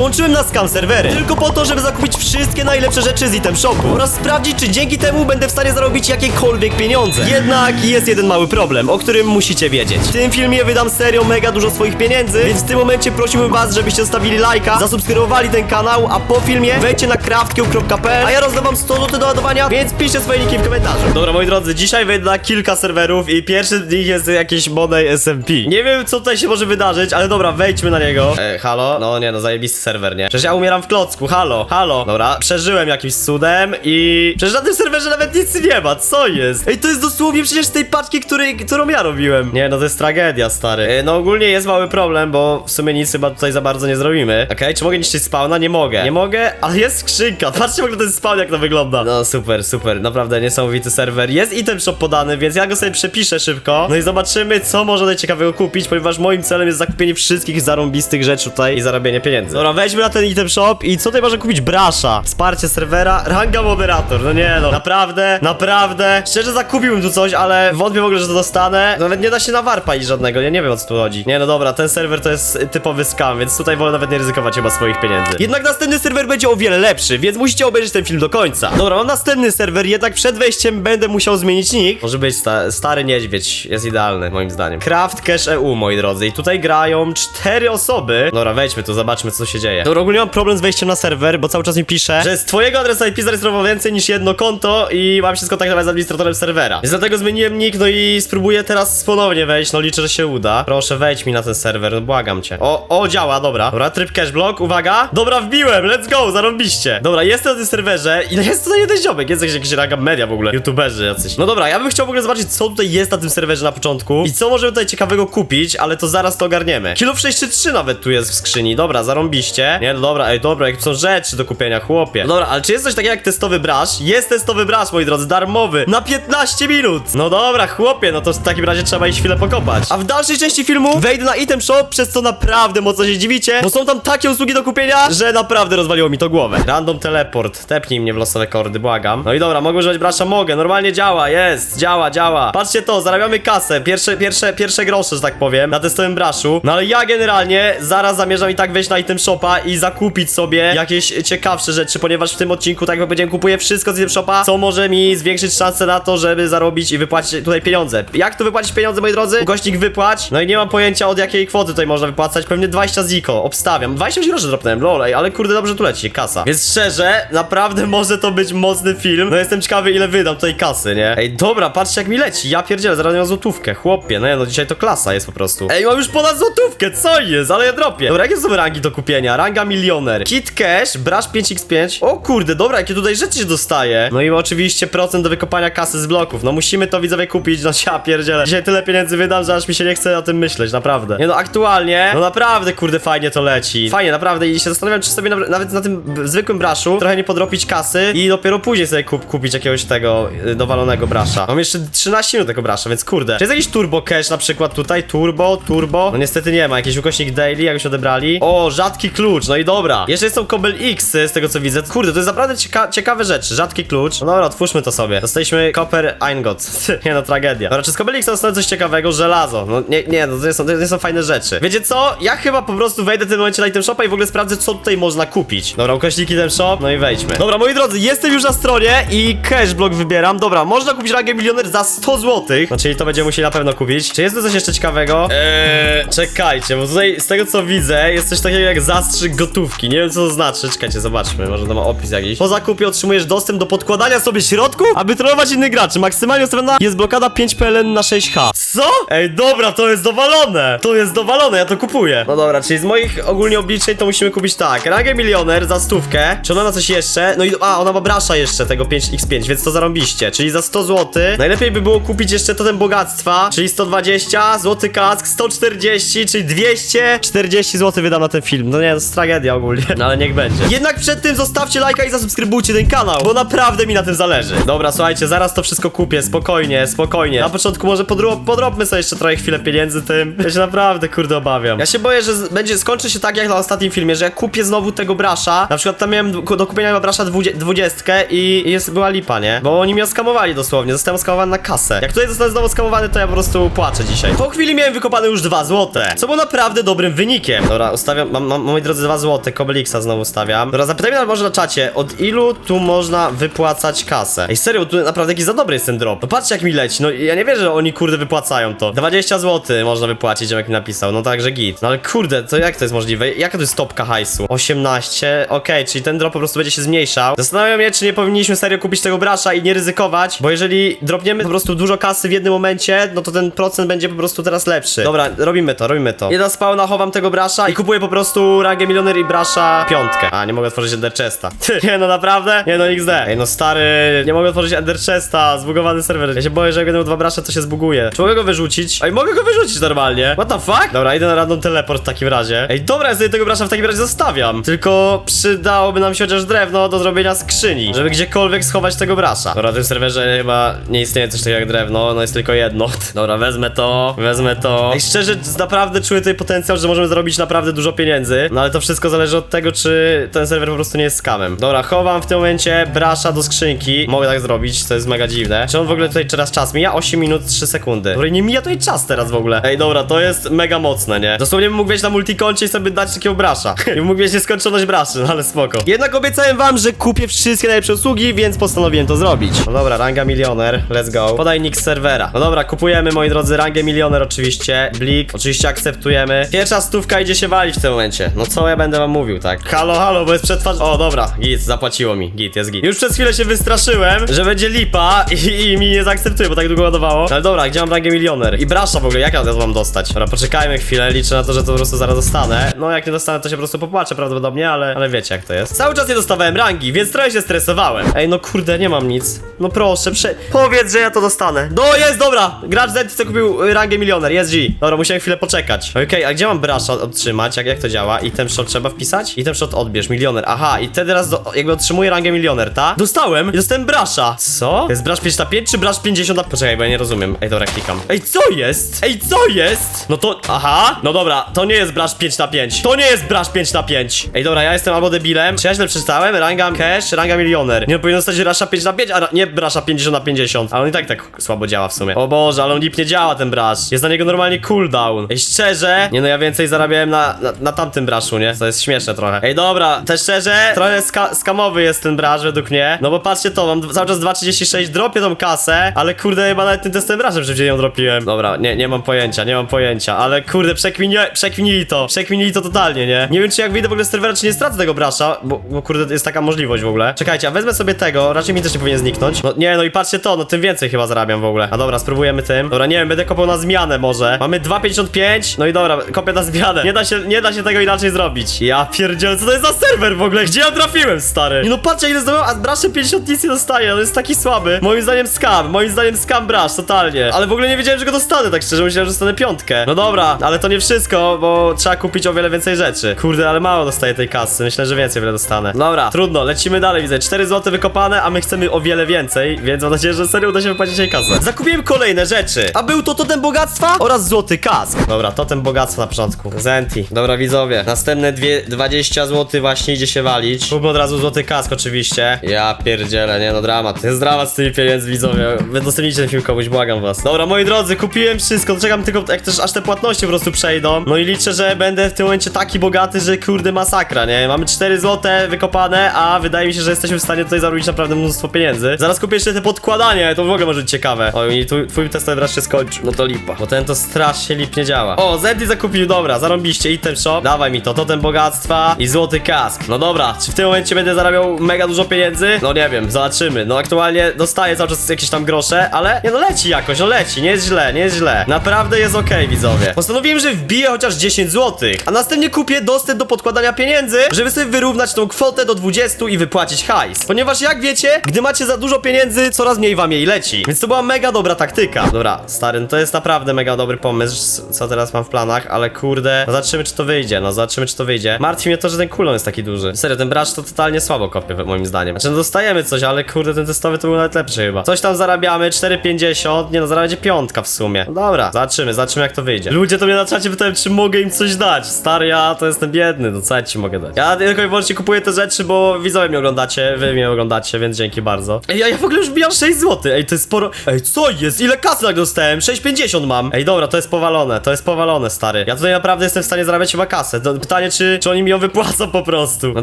dołączyłem na scam serwery. Tylko po to, żeby zakupić wszystkie najlepsze rzeczy z item shopu oraz sprawdzić, czy dzięki temu będę w stanie zarobić jakiekolwiek pieniądze. Jednak jest jeden mały problem, o którym musicie wiedzieć. W tym filmie wydam serio mega dużo swoich pieniędzy, więc w tym momencie prosiłbym was, żebyście zostawili lajka, zasubskrybowali ten kanał, a po filmie wejdźcie na craftkill.pl, a ja rozdam wam 100 zł do ładowania, więc piszcie swoje niki w komentarzu. Dobra, moi drodzy, dzisiaj wejdę na kilka serwerów i pierwszy z nich jest jakiś Money SMP. Nie wiem, co tutaj się może wydarzyć, ale dobra, wejdźmy na niego. E, halo? No nie, no zajebisty serwer, nie? Przecież ja umieram w klocku, halo, halo. Dobra, przeżyłem jakimś cudem i... Przecież na tym serwerze nawet nic nie ma, co jest? Ej, to jest dosłownie przecież tej paczki, której, którą ja robiłem. Nie, no to jest tragedia, stary. E, no ogólnie jest mały problem, bo w sumie nic chyba tutaj za bardzo nie zrobimy. Okej, czy mogę niszczyć spawna? Nie mogę. Nie mogę, ale jest skrzynka. Patrzcie w ogóle ten spawn, jak to wygląda. No super, super, naprawdę niesamowity serwer. Jest item shop podany, więc ja go sobie przepiszę szybko. No i zobaczymy, co można tutaj ciekawego kupić, ponieważ moim celem jest zakupienie wszystkich zarąbistych rzeczy tutaj i zarabianie pieniędzy. Dobra, weźmy na ten item shop i co tutaj można kupić? Brasza, wsparcie serwera, ranga moderator. No nie no, naprawdę, naprawdę. Szczerze zakupiłbym tu coś, ale wątpię w ogóle, że to dostanę. Nawet nie da się na warpa iść żadnego, ja nie wiem o co tu chodzi. Nie no dobra, ten serwer to jest typowy scam, więc tutaj wolę nawet nie ryzykować chyba swoich pieniędzy. Jednak następny serwer będzie o wiele lepszy, więc musicie obejrzeć ten film do końca. Dobra, mam następny serwer, jednak przed wejściem będę musiał zmienić nick. Może być sta stary niedźwiedź, jest idealny moim zdaniem. Craft Cash EU, moi drodzy, i tutaj grają cztery osoby. Dobra, wejdźmy tu, zobaczmy co się dzieje. Dobra, ogólnie mam problem z wejściem na serwer, bo cały czas mi pisze, że z twojego adresu IP zarejestrował więcej niż jedno konto i mam się skontaktować z administratorem serwera. Więc dlatego zmieniłem nick, no i spróbuję teraz ponownie wejść, no liczę, że się uda. Proszę, wejdź mi na ten serwer, no błagam cię. O, o, działa, dobra. Dobra, tryb cash block, uwaga. Dobra, wbiłem, let's go, zarąbiście. Dobra, jestem na tym serwerze i jest tutaj jeden ziomek, jest jakiś, jakiś raga media w ogóle, youtuberzy jacyś. No dobra, ja bym chciał w ogóle zobaczyć, co tutaj jest na tym serwerze na początku i co możemy tutaj ciekawego kupić, ale to zaraz to ogarniemy. Kilo 63 nawet tu jest w skrzyni, dobra, zarąbiście. Nie, no dobra, ej, dobra, jak są rzeczy do kupienia, chłopie. No dobra, ale czy jest coś takiego jak testowy brasz? Jest testowy brasz, moi drodzy, darmowy, na 15 minut. No dobra, chłopie, no to w takim razie trzeba iść chwilę pokopać. A w dalszej części filmu wejdę na item shop, przez co naprawdę mocno się dziwicie, bo są tam takie usługi do kupienia, że naprawdę rozwaliło mi to głowę. Random teleport, tepnij mnie w losowe kordy, błagam. No i dobra, mogę używać brasza, mogę, normalnie działa, jest, działa, działa. Patrzcie to, zarabiamy kasę, pierwsze, pierwsze, pierwsze grosze, że tak powiem, na testowym braszu. No ale ja generalnie zaraz zamierzam i tak wejść na item shopa i zakupić sobie jakieś ciekawsze rzeczy, ponieważ w tym odcinku, tak jak powiedziałem, kupuję wszystko z shopa, co może mi zwiększyć szanse na to, żeby zarobić i wypłacić tutaj pieniądze. Jak tu wypłacić pieniądze, moi drodzy? Ukośnik wypłać. No i nie mam pojęcia od jakiej kwoty tutaj można wypłacać, pewnie 20 ziko, obstawiam. 20 groszy dropnąłem, lol, ej, ale kurde, dobrze tu leci, kasa. Więc szczerze, naprawdę może to być mocny film. No jestem ciekawy, ile wydam tutaj kasy, nie? Ej, dobra, patrzcie jak mi leci, ja pierdzielę, zaraz mam złotówkę, chłopie, no nie, no dzisiaj to klasa jest po prostu. Ej, mam już ponad złotówkę, co jest? Ale ja dropię. Dobra, jakie są rangi do kupienia? Ranga milioner. Kit cash, brush 5x5. O kurde, dobra, jakie tutaj rzeczy się dostaje. No i oczywiście procent do wykopania kasy z bloków. No musimy to widzowie kupić, no ja pierdzielę. Dzisiaj tyle pieniędzy wydam, że aż mi się nie chce o tym myśleć, naprawdę. Nie no, aktualnie, no naprawdę, kurde, fajnie to leci. Fajnie, naprawdę i się zastanawiam, czy sobie na, nawet na tym zwykłym braszu trochę nie podropić kasy i dopiero później sobie kup, kupić jakiegoś tego y, dowalonego brasza. Mam jeszcze 13 minut tego brasza, więc kurde. Czy jest jakiś turbo cash na przykład tutaj? Turbo, turbo? No niestety nie ma. Jakiś ukośnik daily, jakoś odebrali. O, rzadki klucz, no i dobra. Jeszcze są Kobel X z tego co widzę. Kurde, to jest naprawdę cieka ciekawe rzeczy. Rzadki klucz. No dobra, otwórzmy to sobie. Dostaliśmy Copper Eingot. nie no, tragedia. Dobra, czy z Kobel X dostanę coś ciekawego? Żelazo. No nie, nie, no to nie są, to nie są fajne rzeczy. Wiecie co? Ja chyba po prostu wejdę w tym momencie na item shopa i w ogóle sprawdzę, co tutaj można kupić. Dobra, ukośniki ten shop, no i wejdźmy. Dobra, moi drodzy, jestem już na stronie i cash block wybieram. Dobra, można kupić rangę milioner za 100 zł. No czyli to będziemy musieli na pewno kupić. Czy jest tu coś jeszcze ciekawego? Eee, czekajcie, bo tutaj z tego co widzę, jest coś takiego jak zastrzyk gotówki. Nie wiem co to znaczy. Czekajcie, zobaczmy, może to ma opis jakiś. Po zakupie otrzymujesz dostęp do podkładania sobie środków, aby trollować innych graczy. Maksymalnie strona jest blokada 5 PLN na 6H. Co? Ej, dobra, to jest dowalone. To jest dowalone, ja to kupuję. No dobra, czyli z moich ogólnie obliczeń to musimy kupić tak. Rangę milioner za stówkę. Czy ona ma coś jeszcze? No i a, ona ma brasza jeszcze tego 5x5, więc to zarąbiście. Czyli za 100 zł. Najlepiej by było kupić jeszcze totem bogactwa, czyli 120, złoty kask, 140, czyli 240 zł wydam na ten film. No nie, jest tragedia ogólnie. No ale niech będzie. Jednak przed tym zostawcie lajka i zasubskrybujcie ten kanał, bo naprawdę mi na tym zależy. Dobra, słuchajcie, zaraz to wszystko kupię, spokojnie, spokojnie. Na początku może podro podrobmy sobie jeszcze trochę chwilę pieniędzy tym. Ja się naprawdę, kurde, obawiam. Ja się boję, że będzie, skończy się tak jak na ostatnim filmie, że jak kupię znowu tego brasza, na przykład tam miałem do kupienia brasza dwudzie- dwudziestkę i i jest, była lipa, nie? Bo oni mnie oskamowali dosłownie, zostałem oskamowany na kasę. Jak tutaj zostanę znowu skamowany, to ja po prostu płaczę dzisiaj. Po chwili miałem wykopane już dwa złote, co było naprawdę dobrym wynikiem. Dobra, ustawiam, mam, mam, moi drodzy, drodzy, 2 złote, Kobeliksa znowu stawiam. Dobra, zapytajmy może na czacie, od ilu tu można wypłacać kasę? Ej, serio, tu naprawdę jakiś za dobry jest ten drop. No patrzcie jak mi leci, no ja nie wierzę, że oni kurde wypłacają to. 20 zł można wypłacić, jak mi napisał, no także git. No ale kurde, to jak to jest możliwe? Jaka to jest stopka hajsu? 18, okej, czyli ten drop po prostu będzie się zmniejszał. Zastanawiam się, czy nie powinniśmy serio kupić tego brasza i nie ryzykować, bo jeżeli dropniemy po prostu dużo kasy w jednym momencie, no to ten procent będzie po prostu teraz lepszy. Dobra, robimy to, robimy to. Jedna spawna, chowam tego brasza i kupuję po prostu milioner i brasza piątkę. A, nie mogę otworzyć Ender Chesta. Ty, nie no naprawdę? Nie no XD. Ej no stary, nie mogę otworzyć Ender Chesta, zbugowany serwer. Ja się boję, że jak będę dwa brasze, to się zbuguje. Czy mogę go wyrzucić? Ej, mogę go wyrzucić normalnie. What the fuck? Dobra, idę na random teleport w takim razie. Ej, dobra, ja sobie tego brasza w takim razie zostawiam. Tylko przydałoby nam się chociaż drewno do zrobienia skrzyni, żeby gdziekolwiek schować tego brasza. Dobra, w tym serwerze chyba nie istnieje coś takiego jak drewno, no jest tylko jedno. Dobra, wezmę to, wezmę to. Ej, szczerze, naprawdę czuję tutaj potencjał, że możemy zarobić naprawdę dużo pieniędzy. No ale to wszystko zależy od tego, czy ten serwer po prostu nie jest skamem. Dobra, chowam w tym momencie brasza do skrzynki. Mogę tak zrobić, to jest mega dziwne. Czy on w ogóle tutaj teraz czas mija? 8 minut 3 sekundy. Dobra, nie mija tutaj czas teraz w ogóle. Ej, dobra, to jest mega mocne, nie? Dosłownie bym mógł wejść na multikoncie i sobie dać takiego brasza. I mógł mieć nieskończoność braszy, no ale spoko. Jednak obiecałem wam, że kupię wszystkie najlepsze usługi, więc postanowiłem to zrobić. No dobra, ranga milioner, let's go. Podaj nick serwera. No dobra, kupujemy, moi drodzy, rangę milioner oczywiście. Blik, oczywiście akceptujemy. Pierwsza stówka idzie się walić w tym momencie. No co ja będę wam mówił, tak? Halo, halo, bo jest przetwarz... O, dobra, git, zapłaciło mi, git, jest git. Już przez chwilę się wystraszyłem, że będzie lipa i, i mi nie zaakceptuje, bo tak długo ładowało. Ale dobra, gdzie mam rangę milioner? I brasza w ogóle, jak ja to mam dostać? Dobra, poczekajmy chwilę, liczę na to, że to po prostu zaraz dostanę. No jak nie dostanę, to się po prostu popłaczę prawdopodobnie, ale, ale wiecie jak to jest. Cały czas nie dostawałem rangi, więc trochę się stresowałem. Ej, no kurde, nie mam nic. No proszę, prze... powiedz, że ja to dostanę. No jest, dobra! Gracz Z co kupił y, rangę milioner, jest G. Dobra, musiałem chwilę poczekać. Okej, a gdzie mam brasza otrzymać? Jak, jak to działa? Item shot trzeba wpisać? Item shot odbierz, milioner. Aha, i wtedy raz do, jakby otrzymuję rangę milioner, ta? Dostałem! I dostałem brasza! Co? To jest brasz 5 na 5 czy brasz 50 na... Poczekaj, bo ja nie rozumiem. Ej, dobra, klikam. Ej, co jest? Ej, co jest? No to... Aha! No dobra, to nie jest brasz 5 na 5. To nie jest brasz 5 na 5. Ej, dobra, ja jestem albo debilem. Czy ja źle przeczytałem? Ranga cash, ranga milioner. Nie no, powinno stać brasza 5 na 5, a nie brasza 50 na 50. Ale on i tak tak słabo działa w sumie. O Boże, ale on lipnie działa ten brasz. Jest na niego normalnie cooldown. Ej, szczerze, nie no, ja więcej zarabiałem na, na, na tamtym braszu, nie? To jest śmieszne trochę. Ej, dobra, też szczerze, trochę ska skamowy jest ten brasz według mnie. No bo patrzcie to, mam cały czas 2,36, dropię tą kasę, ale kurde, chyba nawet tym testem braszem szybciej ją dropiłem. Dobra, nie, nie mam pojęcia, nie mam pojęcia, ale kurde, przekmini to, przekminili to totalnie, nie? Nie wiem, czy jak wyjdę w ogóle z serwera, czy nie stracę tego brasza, bo, bo kurde, jest taka możliwość w ogóle. Czekajcie, a wezmę sobie tego, raczej mi też nie powinien zniknąć. No nie, no i patrzcie to, no tym więcej chyba zarabiam w ogóle. A dobra, spróbujemy tym. Dobra, nie wiem, będę kopał na zmianę może. Mamy 2,55, no i dobra, kopię na zmianę. Nie da się, nie da się tego inaczej zrobić. Ja pierdzielę, co to jest za serwer w ogóle? Gdzie ja trafiłem, stary? Nie no patrzcie, ile zdobyłem, a brasze 50 nic nie dostaje, on jest taki słaby. Moim zdaniem scam, moim zdaniem scam brasz, totalnie. Ale w ogóle nie wiedziałem, że go dostanę, tak szczerze, myślałem, że dostanę piątkę. No dobra, ale to nie wszystko, bo trzeba kupić o wiele więcej rzeczy. Kurde, ale mało dostaję tej kasy, myślę, że więcej wiele dostanę. Dobra, trudno, lecimy dalej, widzę. 4 zł wykopane, a my chcemy o wiele więcej, więc mam nadzieję, że serio uda się wypłacić jej kasę. Zakupiłem kolejne rzeczy, a był to totem bogactwa oraz złoty kask. Dobra, totem bogactwa na początku. Zenti. Dobra, widzowie, następne dwie, 20 zł właśnie idzie się walić. Kupmy od razu złoty kask oczywiście. Ja pierdzielę, nie no dramat. Jest dramat z tymi pieniędzmi, widzowie. Udostępnijcie ten film komuś, błagam was. Dobra, moi drodzy, kupiłem wszystko, czekam tylko jak też aż te płatności po prostu przejdą. No i liczę, że będę w tym momencie taki bogaty, że kurde masakra, nie? Mamy 4 zł wykopane, a wydaje mi się, że jesteśmy w stanie tutaj zarobić naprawdę mnóstwo pieniędzy. Zaraz kupię jeszcze te podkładanie, to w ogóle może być ciekawe. Oj, i tu, twój test wreszcie skończył. No to lipa. Bo ten to strasznie lipnie działa. O, Zeddy zakupił, dobra, zarąbiście, item shop. Dawaj mi to, totem bogactwa i złoty kask. No dobra, czy w tym momencie będę zarabiał mega dużo pieniędzy? No nie wiem, zobaczymy. No aktualnie dostaję cały czas jakieś tam grosze, ale nie no leci jakoś, no leci, nie jest źle, nie jest źle. Naprawdę jest okej, widzowie. Postanowiłem, że wbiję chociaż 10 zł, a następnie kupię dostęp do podkładania pieniędzy, żeby sobie wyrównać tą kwotę do 20 i wypłacić hajs. Ponieważ jak wiecie, gdy macie za dużo pieniędzy, coraz mniej wam jej leci. Więc to była mega dobra taktyka. Dobra, stary, no to jest naprawdę mega dobry pomysł, co teraz mam w planach, ale kurde, no zobaczymy czy to wyjdzie, no zobaczymy czy to wyjdzie. Martwi mnie to, że ten kulon jest taki duży. Serio, ten bracz to totalnie słabo kopie, moim zdaniem. Znaczy, no dostajemy coś, ale kurde, ten testowy to był nawet lepszy chyba. Coś tam zarabiamy, 4,50, nie no, zaraz piątka w sumie. No dobra, zobaczymy, zobaczymy jak to wyjdzie. Ludzie to mnie na czacie pytają, czy mogę im coś dać. Stary, ja to jestem biedny, no co ja ci mogę dać? Ja tylko i wyłącznie kupuję te rzeczy, bo widzowie mnie oglądacie, wy mnie oglądacie, więc dzięki bardzo. Ej, ja, ja w ogóle już wbijam 6 zł, ej, to jest sporo. Ej, co jest? Ile kasy tak dostałem? 6,50 mam. Ej, dobra, to jest powalone, to jest powalone, stary. Ja tutaj naprawdę jestem w stanie zarabiać chyba kasę. To pytanie pytanie, czy, czy oni mi ją wypłacą po prostu. No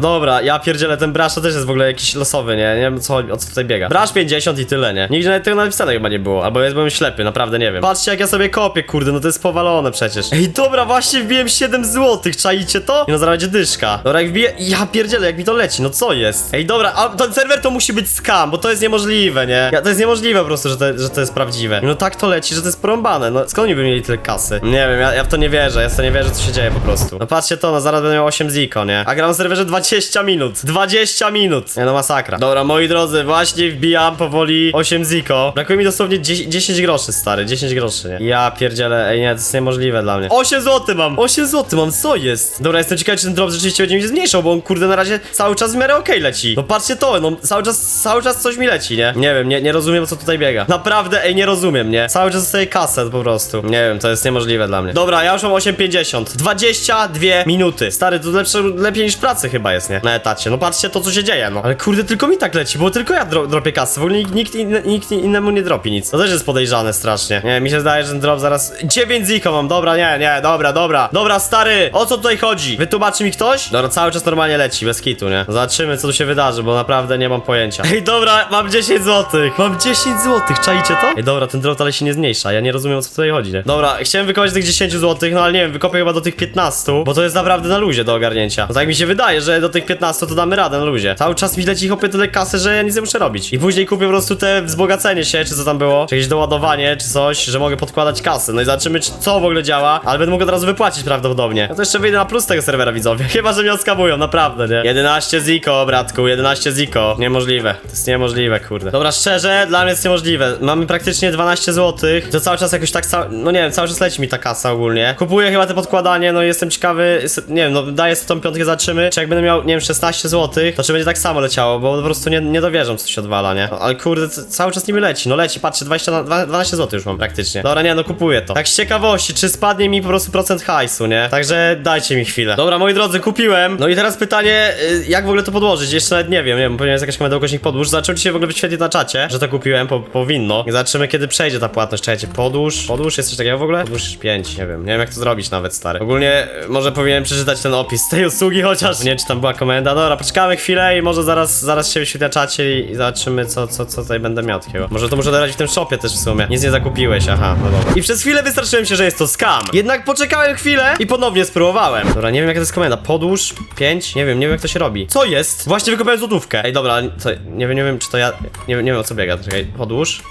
dobra, ja pierdzielę, ten brasz to też jest w ogóle jakiś losowy, nie? Nie wiem co, o co tutaj biega. Brasz 50 i tyle, nie? Nigdzie nawet tego napisane chyba nie było, albo jest byłem ślepy, naprawdę nie wiem. Patrzcie jak ja sobie kopię, kurde, no to jest powalone przecież. Ej, dobra, właśnie wbiłem 7 zł, czaicie to? I no zaraz będzie dyszka. Dobra, jak wbiję, ja pierdzielę, jak mi to leci, no co jest? Ej, dobra, a ten serwer to musi być scam, bo to jest niemożliwe, nie? Ja, to jest niemożliwe po prostu, że to, że to jest prawdziwe. No tak to leci, że to jest porąbane, no skąd oni by mieli tyle kasy? Nie wiem, ja, ja w to nie wierzę, ja w to nie wierzę, co się dzieje po prostu. No patrzcie to, no zaraz będę miał 8 ziko, nie? A gram w serwerze 20 minut, 20 minut! Nie no, masakra. Dobra, moi drodzy, właśnie wbijam powoli 8 ziko. Brakuje mi dosłownie 10, 10 groszy, stary, 10 groszy, nie? Ja pierdzielę, ej nie, to jest niemożliwe dla mnie. 8 zł mam, 8 zł mam, co jest? Dobra, jestem ciekawy, czy ten drop rzeczywiście będzie mi się zmniejszał, bo on kurde na razie cały czas w miarę okej leci. No patrzcie to, no cały czas, cały czas coś mi leci, nie? Nie wiem, nie, nie rozumiem co tutaj biega. Naprawdę, ej, nie rozumiem, nie? Cały czas dostaję kasę po prostu. Nie wiem, to jest niemożliwe dla mnie. Dobra, ja już mam 8,50. 22 minuty. Stary, to lepsze, lepiej niż pracy chyba jest, nie? Na etacie. No patrzcie to, co się dzieje, no. Ale kurde, tylko mi tak leci, bo tylko ja dro dropię kasę. W ogóle nikt, nikt, nikt innemu nie dropi nic. To też jest podejrzane strasznie. Nie, mi się zdaje, że ten drop zaraz... 9 ziko mam, dobra, nie, nie, dobra, dobra. Dobra, stary, o co tutaj chodzi? Wytłumaczy mi ktoś? Dobra, cały czas normalnie leci, bez kitu, nie? Zobaczymy, co tu się wydarzy, bo naprawdę nie mam pojęcia. Ej, dobra, mam 10 złotych. Mam 10 złotych, czaicie to? Ej, dobra, ten drop ale się nie zmniejsza. Ja nie rozumiem, o co tutaj chodzi, nie? Dobra, chciałem wykopać tych 10 złotych, no ale nie wiem, wykopię chyba do tych 15, bo to jest naprawdę na luzie do ogarnięcia. No tak mi się wydaje, że do tych 15 to damy radę na luzie. Cały czas mi leci chopie tyle kasy, że ja nic nie muszę robić. I później kupię po prostu te wzbogacenie się, czy co tam było, czy jakieś doładowanie, czy coś, że mogę podkładać kasy. No i zobaczymy, czy co w ogóle działa, ale będę mógł od razu wypłacić prawdopodobnie. Ja to jeszcze wyjdę na plus tego serwera widzowie. Chyba, że mnie oskamują, naprawdę, nie? 11 ziko, bratku, 11 ziko. Niemożliwe. To jest niemożliwe, kurde. Dobra, szczerze, dla mnie jest niemożliwe. Mamy praktycznie 12 zł. To cały czas jakoś tak, no nie wiem, cały czas leci mi ta kasa ogólnie. Kupuję chyba te podkładanie, no i jestem ciekawy, nie wiem, no daję tą piątkę, zobaczymy, czy jak będę miał, nie wiem, 16 zł, to czy będzie tak samo leciało, bo po prostu nie, nie dowierzam, co się odwala, nie? Ale kurde, cały czas nimi leci, no leci, patrzcie, 20 na, dwa- 12 zł już mam praktycznie. Dobra, nie, no kupuję to. Tak z ciekawości, czy spadnie mi po prostu procent hajsu, nie? Także dajcie mi chwilę. Dobra, moi drodzy, kupiłem. No i teraz pytanie, y, jak w ogóle to podłożyć? Jeszcze nawet nie wiem, nie wiem, pewnie jest jakaś komenda ukośnik podłóż. Zaczął dzisiaj w ogóle wyświetlić na czacie, że to kupiłem, po, powinno. I zobaczymy, kiedy przejdzie ta płatność. Czekajcie, podłóż. Podłóż jest coś takiego w ogóle? Podłóż 5, nie wiem. Nie wiem, jak to zrobić nawet, stary. Ogólnie y, może powinienem ten opis tej usługi, chociaż nie czy tam była komenda. Dobra, poczekamy chwilę i może zaraz, zaraz się wyświetli na czacie i, zobaczymy, co, co, co tutaj będę miał takiego. Może to muszę dodać w tym shopie też w sumie. Nic nie zakupiłeś, aha, no dobra. I przez chwilę wystraszyłem się, że jest to scam. Jednak poczekałem chwilę i ponownie spróbowałem. Dobra, nie wiem, jaka to jest komenda. Podłóż 5, nie wiem, nie wiem, jak to się robi. Co jest? Właśnie wykopałem złotówkę. Ej, dobra, co, nie wiem, nie wiem, czy to ja, nie, nie wiem, o co biega. Czekaj, podłóż.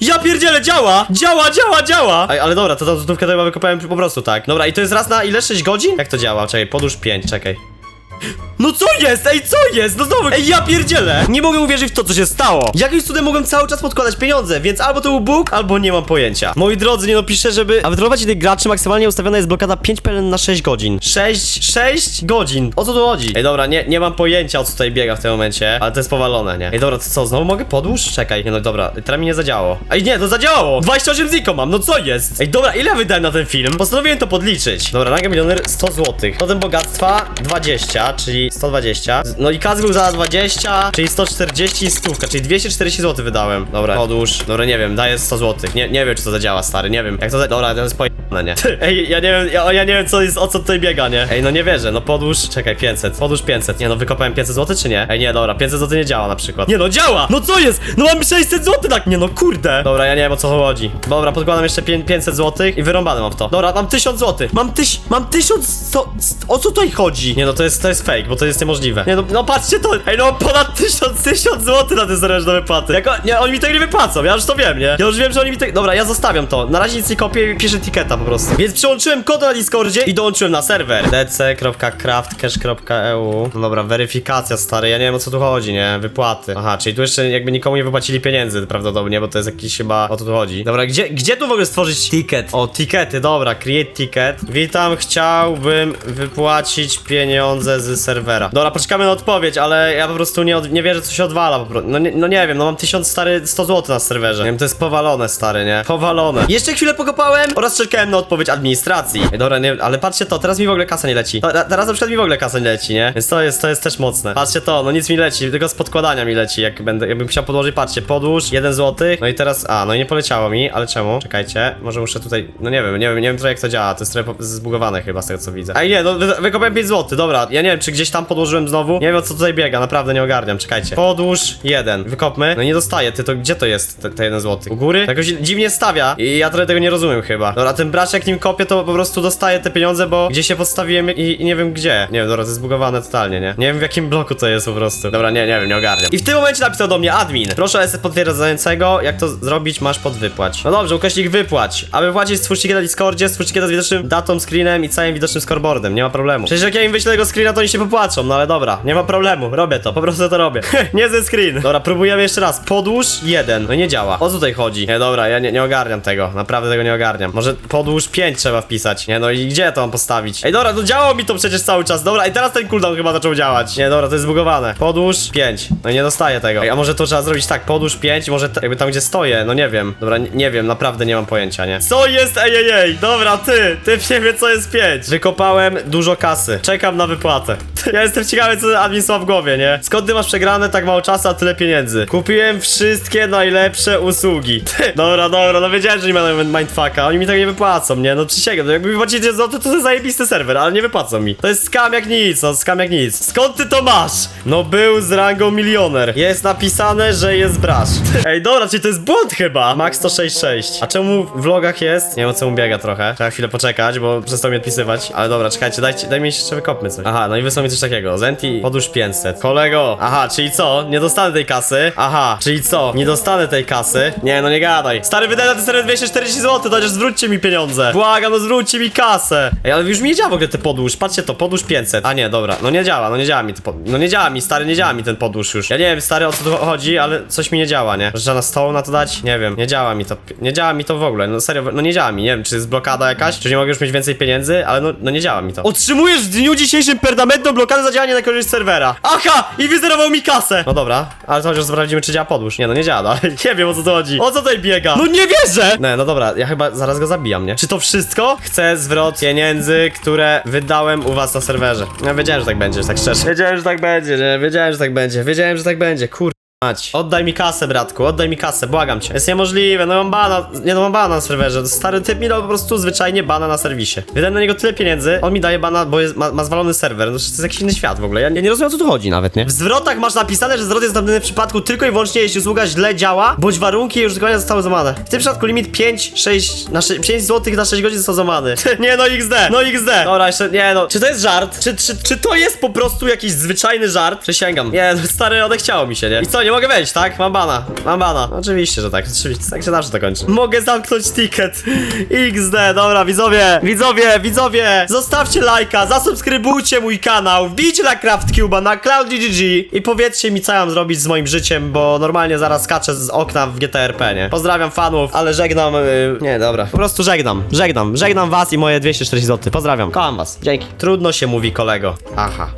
Ja pierdzielę, działa! Działa, działa, działa! Ej, ale dobra, to tą złotówkę to chyba wykopałem po prostu tak. Dobra, i to jest raz na ile? 6 godzin? Jak to działa? Czekaj, podłóż 5, czekaj. No co jest? Ej, co jest? No znowu, ej, ja pierdzielę! Nie mogę uwierzyć w to, co się stało. Jakimś cudem mogłem cały czas podkładać pieniądze, więc albo to był Bóg, albo nie mam pojęcia. Moi drodzy, nie no piszę, żeby... A wytrolować tych graczy maksymalnie ustawiona jest blokada 5 PLN na 6 godzin. 6, 6 godzin. O co tu chodzi? Ej, dobra, nie, nie mam pojęcia, o co tutaj biega w tym momencie, ale to jest powalone, nie? Ej, dobra, to co, znowu mogę podłóż? Czekaj, nie no dobra, teraz mi nie zadziałało. Ej, nie, to zadziałało! 28 ziko mam, no co jest? Ej, dobra, ile wydałem na ten film? Postanowiłem to podliczyć. Dobra, ranga milioner 100 zł. Potem bogactwa 20, czyli 120. No i był za 20, czyli 140 i stówka, czyli 240 zł wydałem. Dobra, podłóż. Dobra, nie wiem, daję 100 zł. Nie, nie wiem, czy to zadziała, stary, nie wiem. Jak to za... Dobra, to jest pojebane, nie? Ej, ja nie wiem, ja, ja nie wiem, co jest, o co tutaj biega, nie? Ej, no nie wierzę, no podłóż, czekaj, 500. Podłóż 500. Nie no, wykopałem 500 zł, czy nie? Ej, nie, dobra, 500 zł nie działa na przykład. Nie no, działa! No co jest? No mam 600 zł, tak? Nie no, kurde. Dobra, ja nie wiem, o co chodzi. Dobra, podkładam jeszcze pię- 500 zł i wyrąbane mam to. Dobra, mam 1000 zł. Mam tyś... Mam 1100... O co tutaj chodzi? Nie no, to jest, to jest fake, bo to jest niemożliwe. Nie no, no patrzcie to. Ej, no ponad 1000, 1000 zł na te zależne wypłaty. Jako, nie, oni mi tego nie wypłacą, ja już to wiem, nie? Ja już wiem, że oni mi tego... Dobra, ja zostawiam to. Na razie nic nie kopię i piszę tiketa po prostu. Więc przyłączyłem kod na Discordzie i dołączyłem na serwer. dc.craftcash.eu No dobra, weryfikacja, stary, ja nie wiem o co tu chodzi, nie? Wypłaty. Aha, czyli tu jeszcze jakby nikomu nie wypłacili pieniędzy prawdopodobnie, bo to jest jakiś chyba... O to tu chodzi. Dobra, gdzie, gdzie tu w ogóle stworzyć ticket? O, tikety, dobra, create ticket. Witam, chciałbym wypłacić pieniądze z serwera. Dobra, poczekamy na odpowiedź, ale ja po prostu nie, od, nie wierzę, co się odwala po prostu. No nie, no nie wiem, no mam 1000 stary 100 zł na serwerze. Nie wiem, to jest powalone, stary, nie? Powalone. Jeszcze chwilę pokopałem oraz czekałem na odpowiedź administracji. Dobra, nie, ale patrzcie to, teraz mi w ogóle kasa nie leci. To, teraz na przykład mi w ogóle kasa nie leci, nie? Więc to jest, to jest też mocne. Patrzcie to, no nic mi leci, tylko z podkładania mi leci, jak będę, jakbym chciał podłożyć, patrzcie, podłóż, 1 zł. No i teraz, a, no i nie poleciało mi, ale czemu? Czekajcie, może muszę tutaj, no nie wiem, nie wiem, nie wiem trochę jak to działa, to jest trochę zbugowane chyba z tego co widzę. Ej, nie, no wy- wykopałem 5 zł, dobra, ja nie wiem, czy gdzieś tam podłożyłem znowu, nie wiem o co tutaj biega, naprawdę nie ogarniam, czekajcie. Podłóż, jeden, wykopmy, no nie dostaję, ty to, gdzie to jest, te, te 1 zł? U góry? Jakoś dziwnie stawia i ja trochę tego nie rozumiem chyba. Dobra, ten bracz jak nim kopię, to po prostu dostaję te pieniądze, bo gdzie się podstawiłem i, i nie wiem gdzie. Nie wiem, dobra, to jest zbugowane totalnie, nie? Nie wiem w jakim bloku to jest po prostu. Dobra, nie, nie wiem, nie ogarniam. I w tym momencie napisał do mnie admin. Proszę SS potwierdzającego, jak to zrobić, masz podwypłać. No dobrze, ukośnik wypłać. Aby płacić, stwórzcie na Discordzie, stwórzcie z widocznym datą, screenem i całym widocznym scoreboardem. Nie ma problemu. Przecież jak ja im wyślę tego screena, to oni się popłaczą, no ale dobra, nie ma problemu. Robię to, po prostu to robię. nie ze screen. Dobra, próbujemy jeszcze raz. Podłóż jeden. No nie działa. O co tutaj chodzi? Nie, dobra, ja nie, nie ogarniam tego. Naprawdę tego nie ogarniam. Może podłóż 5 trzeba wpisać. Nie, no i gdzie to mam postawić? Ej, dobra, to działało mi to przecież cały czas. Dobra, i teraz ten cooldown chyba zaczął działać. Nie, dobra, to jest zbugowane. Podłóż 5. No i nie dostaję tego. Ej, a może to trzeba zrobić tak, podłóż 5, może jakby tam gdzie stoję, no nie wiem. Dobra, nie, nie wiem, naprawdę nie mam pojęcia, nie? Co jest, ej, ej, ej, dobra, ty, ty nie wie co jest 5. Wykopałem dużo kasy. Czekam na wypłatę. Пожалуйста. Ja jestem ciekawy, co admin ma w głowie, nie? Skąd ty masz przegrane tak mało czasu, a tyle pieniędzy? Kupiłem wszystkie najlepsze usługi. Dobra, dobra, no wiedziałem, że nie mają mindfucka. Oni mi tak nie wypłacą, nie? No przysięgam, no jakby wypłacicie złoto, to jest zajebisty serwer, ale nie wypłacą mi. To jest skam jak nic, no skam jak nic. Skąd ty to masz? No był z rangą milioner. Jest napisane, że jest brasz. Ej, dobra, czyli to jest błąd chyba. Max 166. A czemu w vlogach jest? Nie wiem co mu biega trochę. Trzeba chwilę poczekać, bo przestał mi odpisywać. Ale dobra, czekajcie, dajcie, daj mi jeszcze wykopmy coś. Aha, no i wysłał mi coś takiego. Zenti, podłóż 500. Kolego, aha, czyli co? Nie dostanę tej kasy? Aha, czyli co? Nie dostanę tej kasy? Nie, no nie gadaj. Stary, wydaje na ten serwer 240 zł, to chociaż zwróćcie mi pieniądze. Błagam, no zwróćcie mi kasę. Ej, ale już mi nie działa w ogóle te podłóż. Patrzcie to, podłóż 500. A nie, dobra, no nie działa, no nie działa mi to. No nie działa mi, stary, nie działa mi ten podłóż już. Ja nie wiem, stary, o co tu chodzi, ale coś mi nie działa, nie? Że na stołu na to dać? Nie wiem, nie działa mi to. Nie działa mi to w ogóle, no serio, no nie działa mi. Nie wiem, czy jest blokada jakaś, czy nie mogę już mieć więcej pieniędzy, ale no, no nie działa mi to. Otrzymujesz w dniu dzisiejszym permanentną blokadę za działanie na korzyść serwera. Aha! I wyzerował mi kasę! No dobra, ale to chociaż sprawdzimy, czy działa podłóż. Nie, no nie działa dalej. Nie wiem, o co to chodzi. O co tutaj biega? No nie wierzę! Nie, no dobra, ja chyba zaraz go zabijam, nie? Czy to wszystko? Chcę zwrot pieniędzy, które wydałem u was na serwerze. Ja wiedziałem, że tak będzie, tak szczerze. Wiedziałem, że tak będzie, nie? Wiedziałem, że tak będzie. Wiedziałem, że tak będzie. Kur... Mać. Oddaj mi kasę, bratku, oddaj mi kasę, błagam cię. Jest niemożliwe, no mam bana, nie no mam bana na serwerze. Stary typ mi dał po prostu zwyczajnie bana na serwisie. Wydałem na niego tyle pieniędzy, on mi daje bana, bo jest, ma, ma zwalony serwer. No to jest jakiś inny świat w ogóle. Ja, ja nie rozumiem o co tu chodzi nawet, nie? W zwrotach masz napisane, że zwrot jest następny w przypadku tylko i wyłącznie jeśli usługa źle działa, bądź warunki użytkowania zostały złamane. W tym przypadku limit 5, 6, na 6, 5 zł na 6 godzin został złamany. nie no XD, no XD. Dobra, jeszcze, nie no. Czy to jest żart? Czy, czy, czy to jest po prostu jakiś zwyczajny żart? Przysięgam. Nie, no, stary, odechciało mi się, nie? I co, nie mogę wejść, tak? Mam bana, mam bana. Oczywiście, że tak, oczywiście, tak się zawsze to kończy. Mogę zamknąć ticket. XD, dobra, widzowie, widzowie, widzowie, zostawcie lajka, zasubskrybujcie mój kanał, wbijcie na CraftCube'a, na CloudGG i powiedzcie mi, co ja mam zrobić z moim życiem, bo normalnie zaraz skaczę z okna w GTRP, nie? Pozdrawiam fanów, ale żegnam, yy... nie, dobra, po prostu żegnam, żegnam, żegnam was i moje 240 zł. Pozdrawiam, kocham was, dzięki. Trudno się mówi, kolego. Aha.